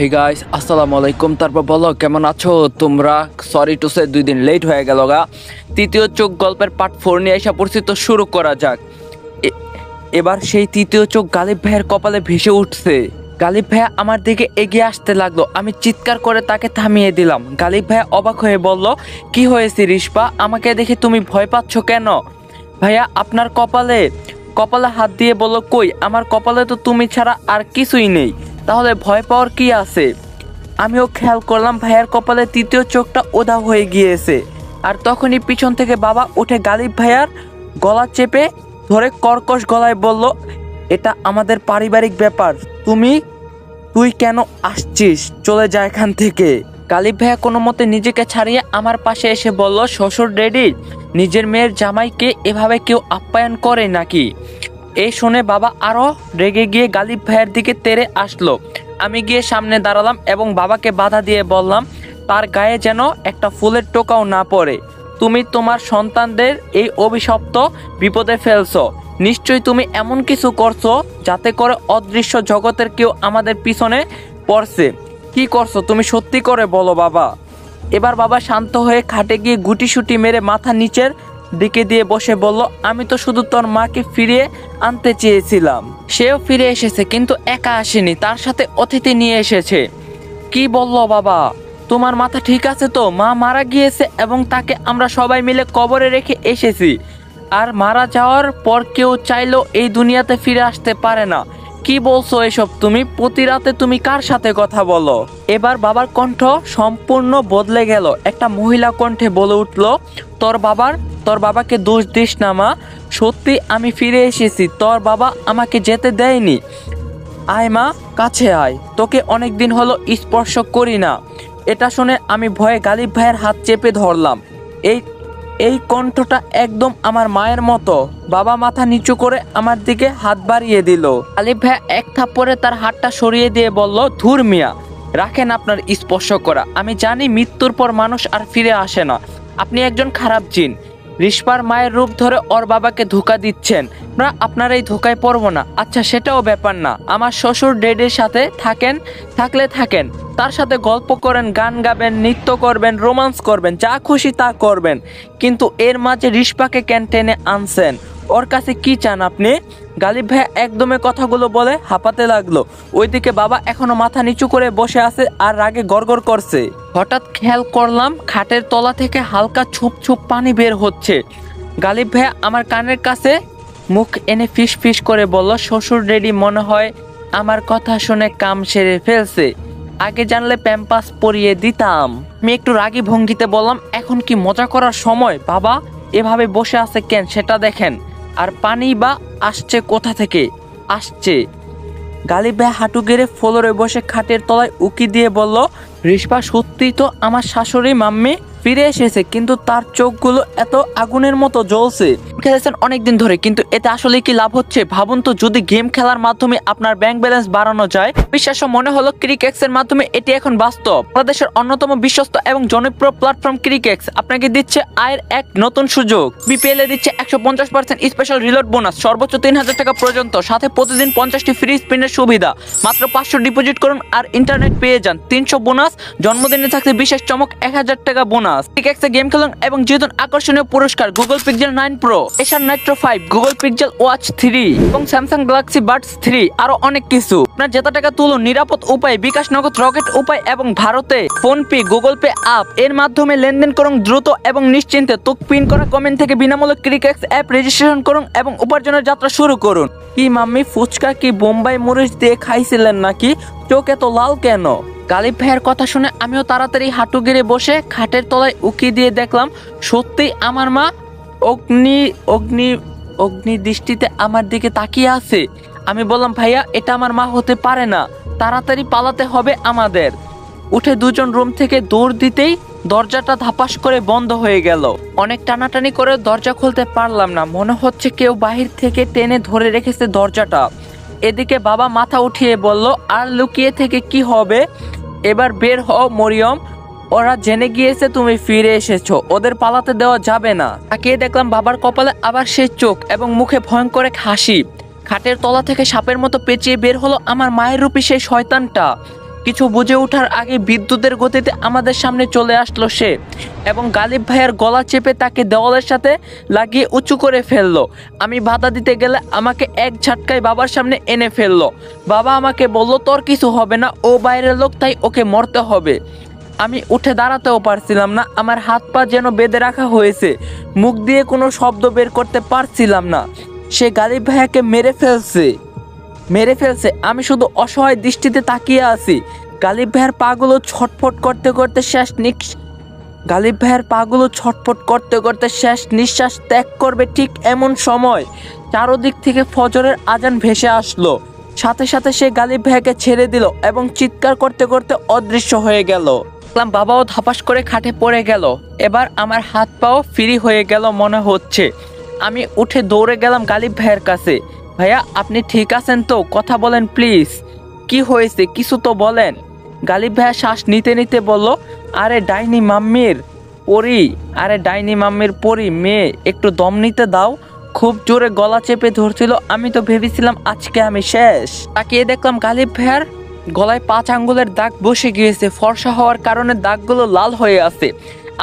Hey guys আসসালামু আলাইকুম তারপর বলো কেমন আছো তোমরা? সরি টু সে দুই দিন লেট হয়ে গেল গা। তৃতীয় চোখ গল্পের পার্ট ফোর নিয়ে এসে পড়ছি, তো শুরু করা যাক। এবার সেই তৃতীয় চোখ গালিব ভাইয়ের কপালে ভেসে উঠছে। গালিব ভাইয়া আমার দিকে এগিয়ে আসতে লাগল। আমি চিৎকার করে তাকে থামিয়ে দিলাম। গালিব ভাইয়া অবাক হয়ে বলল, কি হয়েছে রিস্পা আমাকে দেখে তুমি ভয় পাচ্ছ কেন? ভাইয়া, আপনার কপালে কপালে হাত দিয়ে বলল, কই? আমার কপালে তো তুমি ছাড়া আর কিছুই নেই। তাহলে ভয় পাওয়ার কি আছে? আমিও খেয়াল করলাম ভাইয়ার কপালে তৃতীয় চোখটা ওদা হয়ে গিয়েছে। আর তখনই পিছন থেকে বাবা উঠে গালিব ভাইয়ার গলা চেপে ধরে কর্কশ গলায় বলল, এটা আমাদের পারিবারিক ব্যাপার। তুমি, তুই কেন আসছিস? চলে যা এখান থেকে। গালিব ভাইয়া কোনো মতে নিজেকে ছাড়িয়ে আমার পাশে এসে বলল, শ্বশুর ডেডি নিজের মেয়ের জামাইকে এভাবে কেউ আপ্যায়ন করে নাকি? এই শুনে বাবা আরও রেগে গিয়ে গালিব ভাইয়ের দিকে তেড়ে আসলো। আমি গিয়ে সামনে দাঁড়ালাম এবং বাবাকে বাধা দিয়ে বললাম, তার গায়ে যেন একটা ফুলের টোকাও না পড়ে। তুমি তোমার সন্তানদের এই অভিশপ্ত বিপদে ফেলছো। নিশ্চয়ই তুমি এমন কিছু করছ যাতে করে অদৃশ্য জগতের কেউ আমাদের পিছনে পড়ছে। কি করছ তুমি সত্যি করে বলো বাবা। এবার বাবা শান্ত হয়ে খাটে গিয়ে গুটি সুটি মেরে মাথা নিচের দিকে দিয়ে বসে বলল, আমি তো শুধু তোর মাকে ফিরিয়ে আনতে চেয়েছিলাম। সেও ফিরে এসেছে, কিন্তু একা আসেনি, তার সাথে অতিথি নিয়ে এসেছে। কি বলল বাবা? তোমার মাথা ঠিক আছে তো? মা মারা গিয়েছে এবং তাকে আমরা সবাই মিলে কবরে রেখে এসেছি। আর মারা যাওয়ার পর কেউ চাইলেও এই দুনিয়াতে ফিরে আসতে পারে না। কি বলছো এসব তুমি? প্রতি রাতে তুমি কার সাথে কথা বলো? এবার বাবার কণ্ঠ সম্পূর্ণ বদলে গেল। একটা মহিলা কণ্ঠে বলে উঠল, তোর বাবার তোর বাবাকে দোষ দিস না, মা। সত্যি আমি ফিরে এসেছি। তোর বাবা আমাকে যেতে দেয়নি। আয়, মা, কাছে আয়। তোকে অনেক দিন হলো স্পর্শ করি না। এটা শুনে আমি ভয়ে গালিব ভাইয়ের হাত চেপে ধরলাম। এই এই কণ্ঠটা একদম আমার মায়ের মতো। বাবা মাথা নিচু করে আমার দিকে হাত বাড়িয়ে দিল। গালিব ভাই এক থাপ্পড়ে তার হাতটা সরিয়ে দিয়ে বলল, ধুর মিয়া, রাখেন আপনার স্পর্শ করা। আমি জানি মৃত্যুর পর মানুষ আর ফিরে আসে না। আপনি একজন খারাপ জিন। রিস্পার মায়ের রূপ ধরে ওর বাবাকে ধোকা দিচ্ছেন। আমরা আপনার এই ধোকায় পড়ব না। আচ্ছা সেটাও ব্যাপার না। আমার শ্বশুর ডেডের সাথে থাকেন, থাকলে থাকেন। তার সাথে গল্প করেন, গান গাবেন, নৃত্য করবেন, রোমান্স করবেন, যা খুশি তা করবেন। কিন্তু এর মাঝে রিস্পাকে ক্যান্টেনে আনছেন? ওর কাছে কি চান আপনি? গালিব ভাই একদমে কথাগুলো বলে হাঁপাতে লাগল। ওইদিকে বাবা এখনও মাথা নিচু করে বসে আছে আর রাগে গড়গড় করছে। হঠাৎ খেয়াল করলাম খাটের তলা থেকে হালকা ছুপ ছুপ পানি বের হচ্ছে। গালিব ভাই আমার কানের কাছে মুখ এনে ফিস ফিস করে বলল, শ্বশুর ডেডি মনে হয় আমার কথা শুনে কাম সেরে ফেলছে। আগে জানলে প্যাম্পাস পরিয়ে দিতাম। আমি একটু রাগি ভঙ্গিতে বললাম, এখন কি মজা করার সময়? বাবা, এভাবে বসে আছে কেন? সেটা দেখেন। আর পানি বা আসছে কোথা থেকে? আসছে। গালি ভাই হাঁটু গেড়ে ফ্লোরে বসে খাটের তলায় উকি দিয়ে বলল রিসপা সত্যিই তো আমার শাশুড়ি, মাম্মি? ফিরে এসেছে, কিন্তু তার চোখগুলো এত আগুনের মতো জ্বলছে। খেলেছেন অনেকদিন ধরে, কিন্তু এতে আসলে কি লাভ হচ্ছে? ভাবুন তো, যদি গেম খেলার মাধ্যমে আপনার ব্যাংক ব্যালেন্স বাড়ানো যায় বিশ্বাস মনে হলো ক্রিকেক্স এর মাধ্যমে এটি এখন বাস্তব। বাংলাদেশের অন্যতম বিশ্বস্ত এবং জনপ্রিয় প্ল্যাটফর্ম ক্রিকেক্স আপনাকে দিচ্ছে আয়ের এক নতুন সুযোগ। বিপিএল এ দিচ্ছে একশো পঞ্চাশ পার্সেন্ট স্পেশাল রিলোড বোনাস সর্বোচ্চ তিন হাজার টাকা পর্যন্ত, সাথে প্রতিদিন পঞ্চাশটি ফ্রি স্পিনের সুবিধা। মাত্র পাঁচশো ডিপোজিট করুন আর ইন্টারনেট পেয়ে যান। তিনশো বোনাস জন্মদিনে থাকছে বিশেষ চমক এক হাজার টাকা বোনাস ক্রিকেক্সে গেম খেলুন এবং জিতুন আকর্ষণীয় পুরস্কার Google Pixel nine Pro Acer Nitro five Google Pixel Watch three এবং স্যামসাং গ্যালাক্সি বাডস থ্রি আরও অনেক কিছু। আপনার যেত টাকা তুলুন নিরাপদ উপায়, বিকাশ নগদ রকেট উপায় এবং ভারতে phone pay Google Pay app এর মাধ্যমে লেনদেন করুন দ্রুত এবং নিশ্চিন্তে। তুক পিন করা কমেন্ট থেকে বিনামূল্যে ক্রিকেক্স অ্যাপ রেজিস্ট্রেশন করুন এবং উপার্জনের যাত্রা শুরু করুন। কি মাম্মি ফুচকা কি বোম্বাই মরিচ দিয়ে খাইছিলেন নাকি? চোখ এত লাল কেন? গালিব ভাইয়ের কথা শুনে আমিও তাড়াতাড়ি হাঁটু গেড়ে বসে খাটের তলায় উকি দিয়ে দেখলাম, সত্যি আমার মা অগ্নি অগ্নি অগ্নি দৃষ্টিতে আমার দিকে তাকিয়ে আছে। আমি বললাম, ভাইয়া, এটা আমার মা হতে পারে না। তাড়াতাড়ি পালাতে হবে আমাদের। উঠে দুজন রুম থেকে দৌড় দিতেই দরজাটা ধাপাস করে বন্ধ হয়ে গেল। অনেক টানাটানি করে দরজা খুলতে পারলাম না। মনে হচ্ছে কেউ বাহির থেকে টেনে ধরে রেখেছে দরজাটা। এদিকে বাবা মাথা উঠিয়ে বলল, আর লুকিয়ে থেকে কি হবে? এবার বের হও, মরিয়ম। ওরা জেনে গিয়েছে তুমি ফিরে এসেছ। ওদের পালাতে দেওয়া যাবে না। তাকিয়ে দেখলাম বাবার কপালে আবার সে চোখ এবং মুখে ভয়ঙ্কর এক হাসি। খাটের তলা থেকে সাপের মতো পেঁচিয়ে বের হলো আমার মায়ের রূপী সেই শয়তানটা। কিছু বুঝে ওঠার আগে বিদ্যুতের গতিতে আমাদের সামনে চলে আসলো সে এবং গালিব ভাইয়ের গলা চেপে তাকে দেওয়ালের সাথে লাগিয়ে উঁচু করে ফেলল। আমি বাধা দিতে গেলে আমাকে এক ঝাটকায় বাবার সামনে এনে ফেলল। বাবা আমাকে বলল, তোর কিছু হবে না, ও বাইরের লোক, তাই ওকে মরতে হবে। আমি উঠে দাঁড়াতেও পারছিলাম না, আমার হাত পা যেন বেঁধে রাখা হয়েছে। মুখ দিয়ে কোনো শব্দ বের করতে পারছিলাম না। সে গালিব ভাইয়াকে মেরে ফেলছে। মেরে ফেলছে। আমি শুধু অসহায় দৃষ্টিতে তাকিয়ে আছি। গালিব ভাইয়ের পাগুলো ছটফট করতে করতে শেষ নিঃ গালিব ভাইয়ের পাগুলো ছটফট করতে করতে শেষ নিঃশ্বাস ত্যাগ করবে ঠিক এমন সময়। চারোদিক থেকে ফজরের আজান ভেসে আসলো। সাথে সাথে সে গালিব ভাইয়াকে ছেড়ে দিল এবং চিৎকার করতে করতে অদৃশ্য হয়ে গেল। দেখলাম বাবাও ধাপাস করে খাটে পড়ে গেল। এবার আমার হাত পাও ফ্রি হয়ে গেল মনে হচ্ছে। আমি উঠে দৌড়ে গেলাম গালিব ভাইয়ের কাছে। ভাইয়া, আপনি ঠিক আছেন তো? কথা বলেন প্লিজ কি হয়েছে? কিছু তো বলেন। গালিব ভাইয়া শ্বাস নিতে নিতে বলল, আরে ডাইনি মাম্মির পরি, আরে ডাইনি মাম্মির পরি, মেয়ে, একটু দম নিতে দাও। খুব জোরে গলা চেপে ধরছিল। আমি তো ভেবেছিলাম আজকে আমি শেষ। তাকিয়ে দেখলাম গালিব ভাইয়ার গলায় পাঁচ আঙ্গুলের দাগ বসে গিয়েছে। ফর্সা হওয়ার কারণে দাগগুলো লাল হয়ে আছে।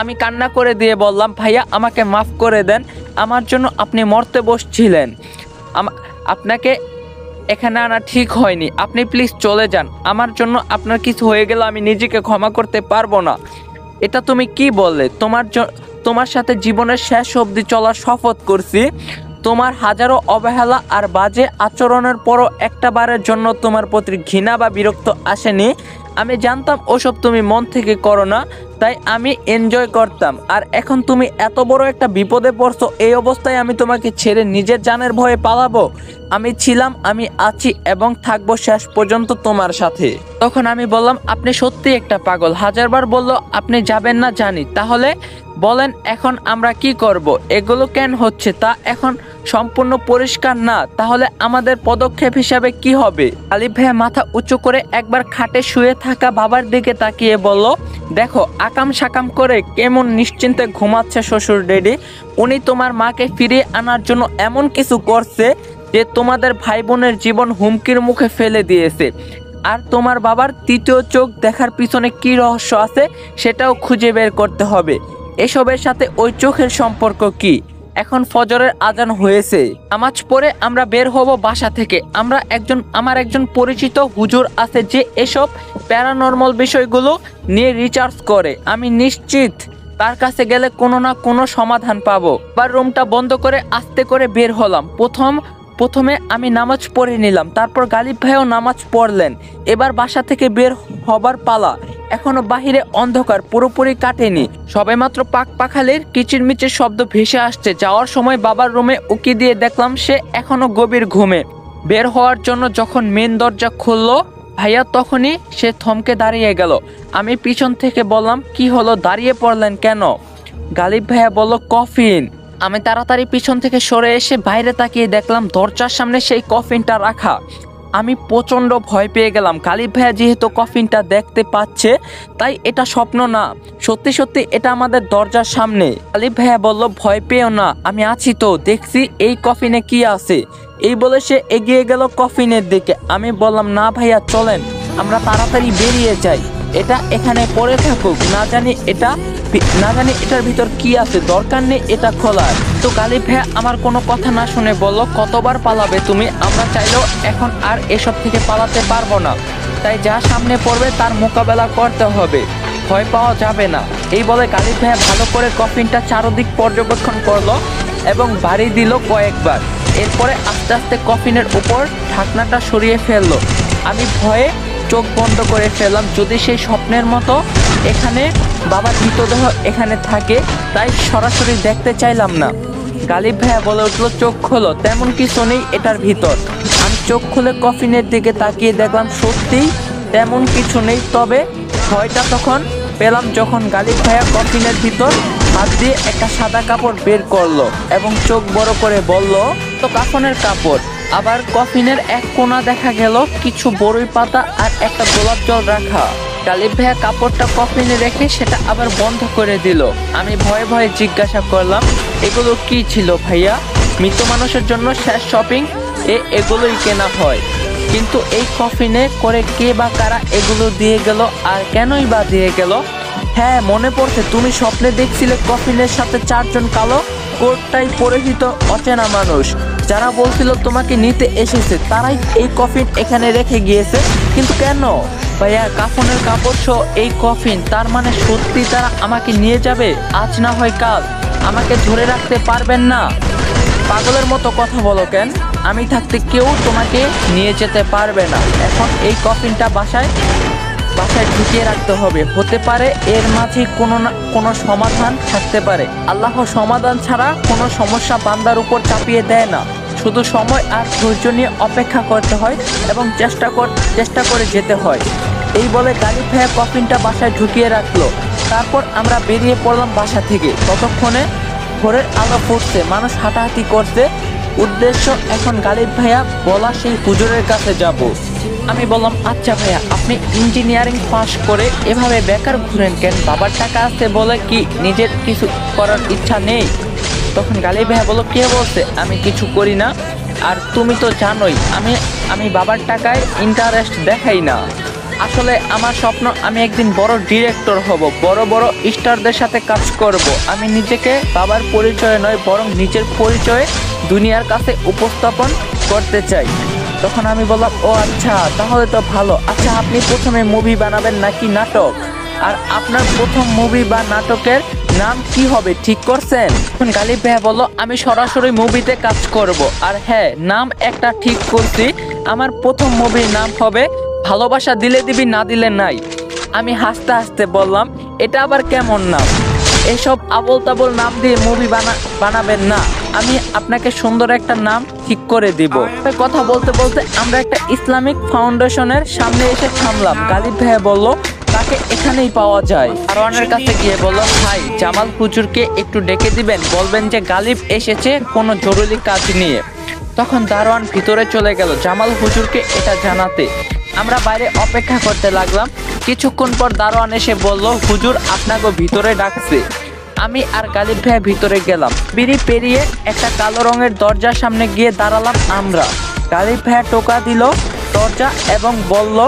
আমি কান্না করে দিয়ে বললাম, ভাইয়া, আমাকে মাফ করে দেন। আমার জন্য আপনি মরতে বসছিলেন। আপনাকে এখানে আনা ঠিক হয়নি। আপনি প্লিজ চলে যান। আমার জন্য আপনার কিছু হয়ে গেলে আমি নিজেকে ক্ষমা করতে পারব না। এটা তুমি কি বললে? তোমার তোমার সাথে জীবনের শেষ অবধি চলার শপথ করছি। তোমার হাজারো অবহেলা আর বাজে আচরণের পরও একটা বারের জন্য তোমার প্রতি ঘৃণা বা বিরক্ত আসেনি। আমি জানতাম ওসব তুমি মন থেকে করো না, তাই আমি এনজয় করতাম। আর এখন তুমি এত বড় একটা বিপদে পড়ছো, এই অবস্থায় আমি তোমাকে ছেড়ে নিজের জানের ভয়ে পালাবো। আমি ছিলাম, আমি আছি এবং থাকব শেষ পর্যন্ত তোমার সাথে। তখন আমি বললাম, আপনি সত্যি একটা পাগল। হাজারবার বলল, আপনি যাবেন না জানি। তাহলে বলেন, এখন আমরা কি করব? এগুলো কেন হচ্ছে? তা এখন সম্পূর্ণ পরিষ্কার না, তাহলে আমাদের পদক্ষেপ হিসাবে কি হবে? আলিফ ভাইয়া মাথা উঁচু করে একবার খাটে শুয়ে থাকা বাবার দিকে তাকিয়ে বলল, দেখো, আকাম সাকাম করে কেমন নিশ্চিন্তে ঘুমাচ্ছে শ্বশুর ডেডি। উনি তোমার মাকে ফিরিয়ে আনার জন্য এমন কিছু করছে যে তোমাদের ভাই বোনের জীবন হুমকির মুখে ফেলে দিয়েছে। আর তোমার বাবার তৃতীয় চোখ দেখার পিছনে কি রহস্য আছে সেটাও খুঁজে বের করতে হবে। এসবের সাথে ওই চোখের সম্পর্ক কি? এখন ফজরের আজান হয়েছে। নামাজ পরে আমরা বের হব বাসা থেকে। আমরা একজন, আমার একজন পরিচিত হুজুর আছে যে এসব প্যারানর্মাল বিষয়গুলো নিয়ে রিচার্জ করে। আমি নিশ্চিত তার কাছে গেলে কোনো না কোনো সমাধান পাবো। বা রুমটা বন্ধ করে আস্তে করে বের হলাম। প্রথম প্রথমে আমি নামাজ পড়ে নিলাম, তারপর গালিব ভাইও নামাজ পড়লেন। এবার বাসা থেকে বের হবার পালা। এখনও বাহিরে অন্ধকার, পুরোপুরি কাটেনি। সবেমাত্র পাক পাখালির কিচিরমিচির শব্দ ভেসে আসছে। যাওয়ার সময় বাবার রুমে উকি দিয়ে দেখলাম সে এখনও গভীর ঘুমে। বের হওয়ার জন্য যখন মেন দরজা খুললো, ভাইয়া তখনই সে থমকে দাঁড়িয়ে গেল। আমি পিছন থেকে বললাম, কি হলো? দাঁড়িয়ে পড়লেন কেন? গালিব ভাইয়া বলল, কফিন। আমি তাড়াতাড়ি পিছন থেকে সরে এসে বাইরে তাকিয়ে দেখলাম দরজার সামনে সেই কফিনটা রাখা। আমি প্রচণ্ড ভয় পেয়ে গেলাম। গালিব ভাইয়া যেহেতু কফিনটা দেখতে পাচ্ছে, তাই এটা স্বপ্ন না। সত্যি সত্যি এটা আমাদের দরজার সামনে। গালিব ভাইয়া বলল, ভয় পেও না, আমি আছি তো, দেখছি এই কফিনে কি আছে। এই বলে সে এগিয়ে গেল কফিনের দিকে। আমি বললাম, না ভাইয়া, চলেন, আমরা তাড়াতাড়ি বেরিয়ে যাই। এটা এখানে পড়ে থাকুক, না জানি এটা না জানি এটার ভিতর কি আছে, দরকার নেই এটা খোলার। তো গালিব ভাইয়া, আমার কোনো কথা না শুনে বলল, কতবার পালাবে তুমি? আমরা চাইলেও এখন আর এসব থেকে পালাতে পারব না। তাই যা সামনে পড়বে তার মোকাবেলা করতে হবে। ভয় পাওয়া যাবে না। এই বলে গালিব ভাইয়া ভালো করে কফিনটা চারদিক পর্যবেক্ষণ করল এবং বাড়ি দিল কয়েকবার। এরপরে আস্তে আস্তে কফিনের উপর ঢাকনাটা সরিয়ে ফেলল। আমি ভয়ে চোখ বন্ধ করে ফেললাম। যদি সেই স্বপ্নের মতো এখানে বাবার মৃতদেহ এখানে থাকে, তাই সরাসরি দেখতে চাইলাম না। গালিব ভাইয়া বলে উঠল, চোখ খোলো। তেমন কিছু নেই এটার ভিতর। আমি চোখ খুলে কফিনের দিকে তাকিয়ে দেখলাম সত্যি তেমন কিছু নেই। তবে ভয়টা তখন পেলাম যখন গালিব ভাইয়া কফিনের ভিতর হাত দিয়ে একটা সাদা কাপড় বের করল এবং চোখ বড় করে বলল তো কাফনের কাপড়। আবার কফিনের এক কোণা দেখা গেল, কিছু বড়ই পাতা আর একটা গোলাপ জল রাখা। গালিব ভাইয়া কাপড়টা কফিনে রেখে সেটা আবার বন্ধ করে দিল। আমি ভয়ে ভয়ে জিজ্ঞাসা করলাম, এগুলো কি ছিল ভাইয়া? মৃত মানুষের জন্য শেষ শপিং, এ এগুলোই কেনা হয়। কিন্তু এই কফিনে করে কে বা কারা এগুলো দিয়ে গেল আর কেনই বা দিয়ে গেল? হ্যাঁ মনে পড়ছে, তুমি স্বপ্নে দেখছিলে কফিনের সাথে চারজন কালো কোটটাই পরিচিত অচেনা মানুষ। যারা বলছিল তোমাকে নিতে এসেছে, তারাই এই কফিন এখানে রেখে গিয়েছে। কিন্তু কেন? ভাইয়া, কাফনের কাপড় সহ এই কফিন, তার মানে সত্যি তারা আমাকে নিয়ে যাবে? আজ না হয় কাল। আমাকে ধরে রাখতে পারবেন না। পাগলের মতো কথা বলো কেন? আমি থাকতে কেউ তোমাকে নিয়ে যেতে পারবে না। এখন এই কফিনটা বাসায় বাসায় ঢুকিয়ে রাখতে হবে। হতে পারে এর মাঝে কোনো না কোনো সমাধান থাকতে পারে। আল্লাহ সমাধান ছাড়া কোনো সমস্যা বান্দার উপর চাপিয়ে দেয় না। শুধু সময় আর ধৈর্য নিয়ে অপেক্ষা করতে হয় এবং চেষ্টা কর চেষ্টা করে যেতে হয়। এই বলে গাড়ি ভাইয়া কফিনটা বাসায় ঢুকিয়ে রাখল। তারপর আমরা বেরিয়ে পড়লাম বাসা থেকে। ততক্ষণে ভোরের আলো ফুটছে। মানুষ হাঁটাহাঁটি করছে। উদ্দেশ্য এখন গালিব ভাইয়া, বলা সেই হুজুরের কাছে যাব। আমি বললাম আচ্ছা ভাইয়া, আপনি ইঞ্জিনিয়ারিং পাস করে এভাবে বেকার ঘুরেন কেন? বাবার টাকা আছে বলে কি নিজের কিছু করার ইচ্ছা নেই? তখন গালিব ভাইয়া বলল, কে বলছে? আমি কিছু করি না। আর তুমি তো জানোই, আমি আমি বাবার টাকায় ইন্টারেস্ট দেখাই না। আসলে আমার স্বপ্ন, আমি একদিন বড় ডিরেক্টর হব, বড় বড় স্টারদের সাথে কাজ করব। আমি নিজেকে বাবার পরিচয় নয়, বরং নিজের পরিচয়ে দুনিয়ার কাছে উপস্থাপন করতে চাই। তখন আমি বললাম, ও আচ্ছা তাহলে তো ভালো। আচ্ছা আপনি প্রথমে মুভি বানাবেন নাকি নাটক? আর আপনার প্রথম মুভি বা নাটকের নাম কি হবে, ঠিক করছেন? তখন গালিব ভাইয়া বলল, আমি সরাসরি মুভিতে কাজ করব। আর হ্যাঁ নাম একটা ঠিক করছি। আমার প্রথম মুভির নাম হবে ভালোবাসা দিলে দিবি, না দিলে নাই। আমি হাসতে হাসতে বললাম, এটা আবার কেমন নাম? এসব আবল তাবল নাম দিয়ে মুভি বানা, বানাবেন না। আমি আপনাকে সুন্দর একটা নাম ঠিক করে দিব। কথা বলতে বলতে আমরা একটা ইসলামিক ফাউন্ডেশনের সামনে এসে থামলাম। গালিব ভাইয়া বলল, তাকে এখানেই পাওয়া যায়। আরওয়ানের কাছে গিয়ে বলল, ভাই, জামাল হুজুরকে একটু ডেকে দিবেন। বলবেন যে গালিব এসেছে কোনো জরুরি কাজ নিয়ে। তখন দারোয়ান ভিতরে চলে গেল। জামাল হুজুরকে এটা জানাতে। আমরা বাইরে অপেক্ষা করতে লাগলাম। কিছুক্ষণ পর দারোয়ান এসে বলল, হুজুর, আপনাকে ভিতরে ডাকছে। আমি আর গালিব ভাইয়া ভিতরে গেলাম। বিড়ি পেরিয়ে একটা কালো রঙের দরজার সামনে গিয়ে দাঁড়ালাম আমরা। গালিব ভাইয়া টোকা দিল দরজা এবং বলল,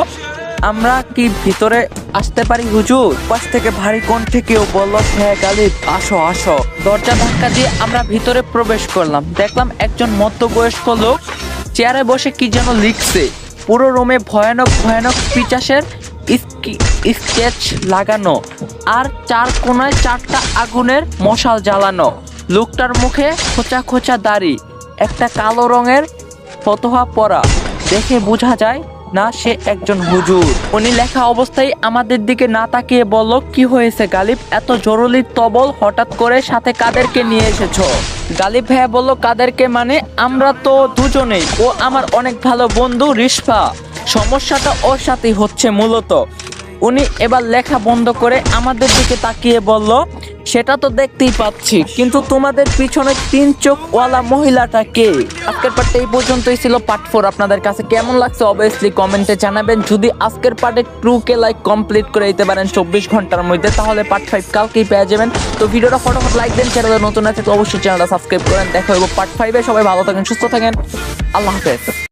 আমরা কি ভিতরে আসতে পারি হুজুর? পাশ থেকে ভারী কণ্ঠে কেউ বলল হ্যাঁ গালিব, আসো আসো। দরজা ধাক্কা দিয়ে আমরা ভিতরে প্রবেশ করলাম। দেখলাম একজন মধ্যবয়স্ক লোক চেয়ারে বসে কি যেন লিখছে। পুরো রুমে ভয়ানক ভয়ানক পিচাসের স্কেচ লাগানো আর চার কোনায় চারটা আগুনের মশাল জ্বালানো। লোকটার মুখে খোঁচা খোঁচা দাড়ি, একটা কালো রঙের ফতোহা পরা। দেখে বোঝা যায় না সে একজন হুজুর। উনি লেখা অবস্থায় আমাদের দিকে না তাকিয়ে বলল, কি হয়েছে গালিব? এত জরুরি তবল হঠাৎ করে সাথে কাদেরকে নিয়ে এসেছ? গালিব ভাইয়া বলল, কাদেরকে মানে? আমরা তো দুজনেই। ও আমার অনেক ভালো বন্ধু রিস্পা সমস্যাটা ওর সাথেই হচ্ছে মূলত। উনি এবার লেখা বন্ধ করে আমাদের দিকে তাকিয়ে বলল সেটা তো দেখতেই পাচ্ছি, কিন্তু তোমাদের পিছনে তিন চোখ ওয়ালা মহিলাটা কে? আজকের পার্টটা এই পর্যন্তই ছিল পার্ট ফোর আপনাদের কাছে কেমন লাগছে অবভিয়াসলি কমেন্টে জানাবেন। যদি আজকের পার্টে কে লাইক কমপ্লিট করে দিতে পারেন চব্বিশ ঘণ্টার মধ্যে, তাহলে পার্ট ফাইভ কালকেই পেয়ে যাবেন। তো ভিডিওটা ফটোফট লাইক দেন চ্যানেলে নতুন আছে তো অবশ্যই চ্যানেলটা সাবস্ক্রাইব করেন। দেখা হইব পার্ট ফাইভে সবাই ভালো থাকেন, সুস্থ থাকেন। আল্লাহ হাফেজ।